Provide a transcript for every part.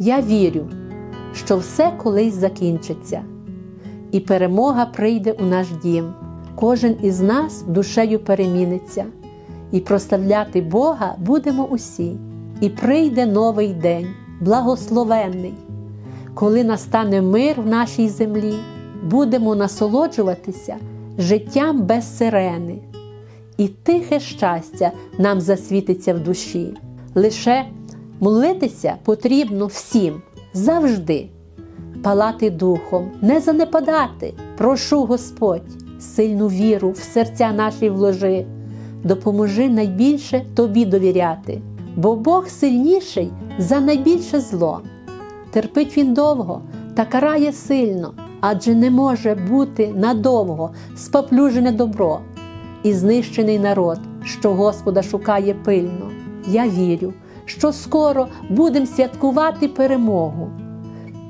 Я вірю, що все колись закінчиться, і перемога прийде у наш дім. Кожен із нас душею переміниться, і прославляти Бога будемо усі. І прийде новий день, благословенний. Коли настане мир в нашій землі, будемо насолоджуватися життям без сирени, і тихе щастя нам засвітиться в душі. Лише молитися потрібно всім завжди, палати духом, не занепадати. Прошу Господь, сильну віру в серця наші вложи, допоможи найбільше тобі довіряти, бо Бог сильніший за найбільше зло. Терпить він довго та карає сильно, адже не може бути надовго споплюжене добро і знищений народ, що Господа шукає пильно. Я вірю, що скоро будемо святкувати перемогу.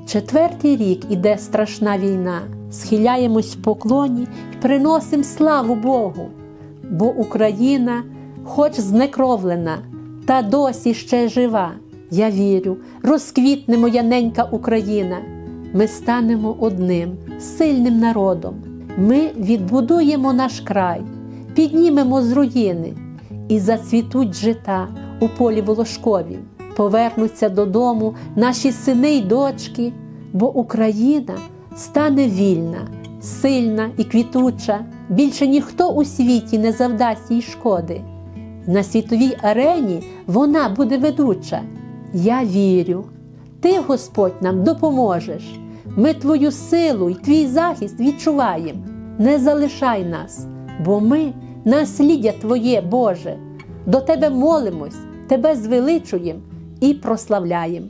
Четвертий рік іде страшна війна, схиляємось в поклоні і приносимо славу Богу, бо Україна, хоч знекровлена, та досі ще жива. Я вірю, розквітне моя ненька Україна. Ми станемо одним сильним народом. Ми відбудуємо наш край, піднімемо з руїни і зацвітуть жита у полі волошковім. Повернуться додому наші сини й дочки, бо Україна стане вільна, сильна і квітуча. Більше ніхто у світі не завдасть їй шкоди. На світовій арені вона буде ведуча. Я вірю, ти, Господь, нам допоможеш. Ми Твою силу і твій захист відчуваємо. Не залишай нас, бо ми насліддя Твоє, Боже. До Тебе молимось, Тебе звеличуєм і прославляємо.